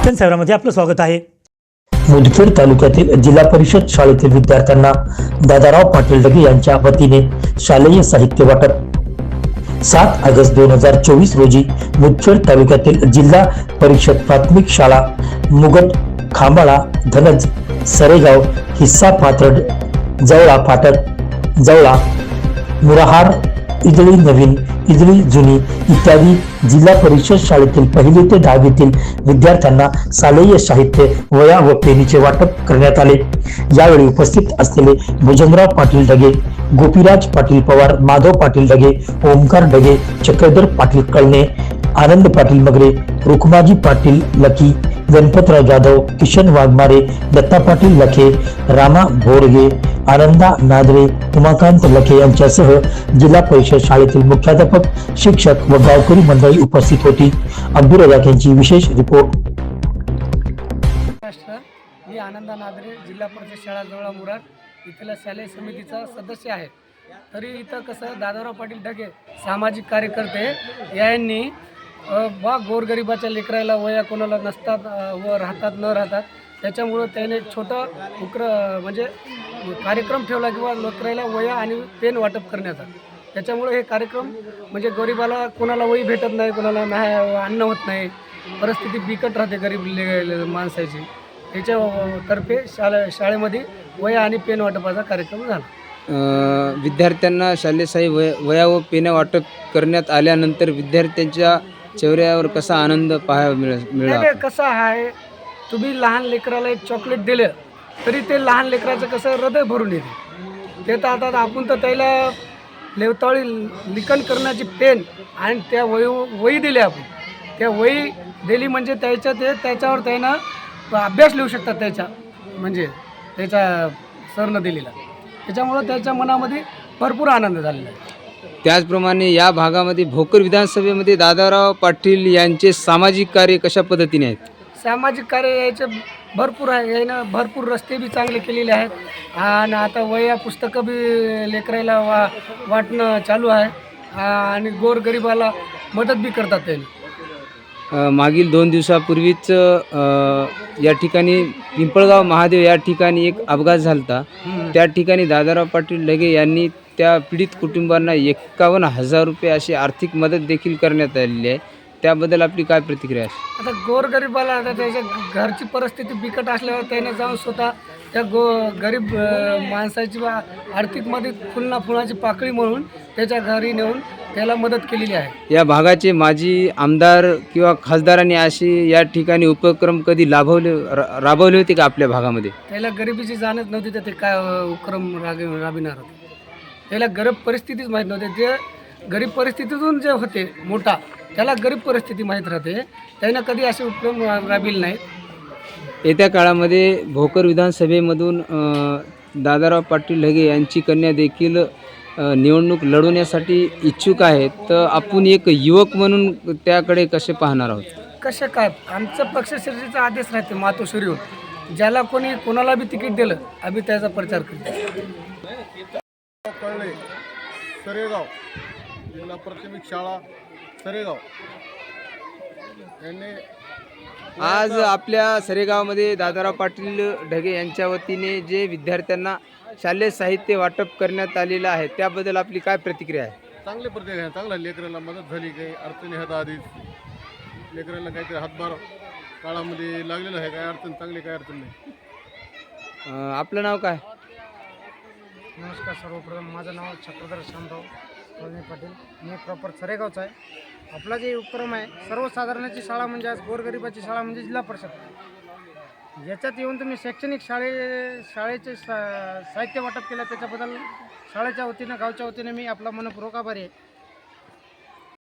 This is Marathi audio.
शिक्षण सेवामध्ये आपलं स्वागत आहे. मुदखेड तालुक्यातील जिल्हा परिषद शाळेतील विद्यार्थ्यांना दादाराव पाटील डगे यांच्या वतीने शालेय साहित्य वाटप. सात ऑगस्ट दोन हजार चोवीस रोजी मुदखेड तालुक्यातील जिल्हा परिषद प्राथमिक शाळा मुगट खांबाळा धनज सरेगाव हिस्सा पाथर्ड जवळा फाटक जवळा मुराहार इदळी नवीन इदळी जुनी इत्यादी जिल्हा परिषद शाळेतील पहिली ते दहावीतील विद्यार्थ्यांना शालेय साहित्य वया व पेनीचे वाटप करण्यात आले. यावेळी उपस्थित असलेले भुजंगराव पाटील ढगे गोपीराज पाटील पवार माधव पाटील ढगे ओमकार ढगे चक्रधर पाटील कळणे आनंद पाटील मगरे रुक्माजी पाटील लकी गणपतराव जाधव किशन वाघमारे दत्ता पाटील लखे रामा भोरगे आनंदा नादरे उमाकांत लखे यांच्यासह जिल्हा परिषद शाळेतील मुख्याध्यापक शिक्षक व गावकरी मंडळी उपस्थित होती. अब्दुल यांची विशेष रिपोर्ट. महाराष्ट्र मी आनंदा नादरे जिल्हा परिषद शाळा जवळ मुराद इथल्या शालेय समितीचा सदस्य आहे. तरी इथं कसं दादाराव पाटील ढगे सामाजिक कार्यकर्ते यांनी बा गोरगरिबाच्या लेकरायला वया कोणाला नसतात व राहतात न राहतात त्याच्यामुळं त्याने छोटं उकर म्हणजे कार्यक्रम ठेवला किंवा लेकरायला वया आणि पेन वाटप करण्याचा. त्याच्यामुळे हे कार्यक्रम म्हणजे गरिबाला कोणाला वही भेटत नाही कोणाला नाही अन्न होत नाही परिस्थिती बिकट राहते गरीब माणसाची. त्याच्या तर्फे शाळे शाळेमध्ये वया आणि पेन वाटपाचा कार्यक्रम झाला. विद्यार्थ्यांना शालेय साई वय वया व पेन्या वाटप करण्यात आल्यानंतर विद्यार्थ्यांच्या चेहऱ्यावर कसा आनंद पाहायला मिळ मिळाला? कसं आहे तुम्ही लहान लेकराला एक चॉकलेट दिलं तरी ते लहान लेकराचं कसं हृदय भरून येते. ते तर आता आपण तर त्याला लेवताळी लिखन करण्याची पेन आणि त्या वही वही दिली आपण. त्या वही दिली म्हणजे त्याच्या ते त्याच्यावर त्यानं अभ्यास लिहू शकतात त्याच्या म्हणजे त्याच्या सरनं दिलेला. त्याच्यामुळं त्याच्या मनामध्ये भरपूर आनंद झालेला आहे. त्याचप्रमाणे या भागामध्ये भोकर विधानसभेमध्ये दादाराव पाटील यांचे सामाजिक कार्य कशा पद्धतीने आहेत? सामाजिक कार्य याचे भरपूर आहे. यानं भरपूर रस्ते बी चांगले केलेले आहेत. आणि आता वया पुस्तकं बी लेकरायला वा वाटणं चालू आहे. आणि गोरगरिबाला मदत बी करतात त्यांनी मागील दोन दिवसापूर्वीच या ठिकाणी पिंपळगाव महादेव या ठिकाणी एक अपघात झाला त्या ठिकाणी दादाराव पाटील लगे यांनी त्या पीडित कुटुंबांना एक्कावन्न हजार रुपये अशी आर्थिक मदत देखील करण्यात आलेली आहे. त्याबद्दल आपली काय प्रतिक्रिया आहे? आता गोरगरिबाला आता त्याच्या घरची परिस्थिती बिकट असल्यावर त्याने जाऊन स्वतः त्या गो गरीब अं, माणसाची वा आर्थिक मदत फुलना फुलाची पाकळी म्हणून त्याच्या घरी नेऊन त्याला मदत केलेली आहे. या भागाचे माजी आमदार किंवा खासदारांनी अशी या ठिकाणी उपक्रम कधी लाभवले रा- राबवले होते का आपल्या भागामध्ये? त्याला गरिबीची जाणच नव्हती तर ते काय अं, उपक्रम राग राबविणार होते. त्याला गरीब परिस्थितीच माहीत नव्हते. जे गरीब परिस्थितीतून जे होते मोठा त्याला गरीब परिस्थिती माहीत राहते. त्यानं कधी असे उपक्रम रा- राबविले नाहीत. येत्या काळामध्ये भोकर विधानसभेमधून अ, दादाराव पाटील ढगे यांची कन्या देखील अ, निवडणूक लढवण्यासाठी इच्छुक आहेत. तर आपण एक युवक म्हणून त्याकडे कसे पाहणार आहोत? कसे काय? आमचं पक्षश्रेष्ठीचा आदेश राहते मातोश्रीवर ज्याला कोणी कोणाला बी तिकीट दिलं आम्ही त्याचा प्रचार करतो. कळले सरेगाव जिल्हा प्राथमिक शाळा सरेगाव. यांनी आज आपल्या सरेगावमध्ये दादाराव पाटील ढगे यांच्या वतीने जे विद्यार्थ्यांना शालेय साहित्य वाटप करण्यात आलेलं आहे त्याबद्दल आपली काय प्रतिक्रिया आहे? चांगले प्रत्येक आहे. चांगला लेकराला मदत झाली काही अडचणी आहेत आधीच. लेकराला काहीतरी हातभार काळामध्ये लागलेला आहे काय अडचण चांगली काय अडचण नाही. अ, आपलं नाव काय? नमस्कार सर्वप्रथम. माझं नाव चक्रधर शामराव. कॉलनी पाटील. मी प्रॉपर सरेगावचा आहे. आपला जे उपक्रम आहे सर्वसाधारणाची शाळा म्हणजे आज गोरगरिबाची शाळा म्हणजे जिल्हा परिषद. याच्यात येऊन तुम्ही शैक्षणिक शाळे शाळेचे सा साहित्य वाटप केलं त्याच्याबद्दल शाळेच्या वतीनं गावच्या वतीनं मी आपला मनपूर्वक आभारी आहे.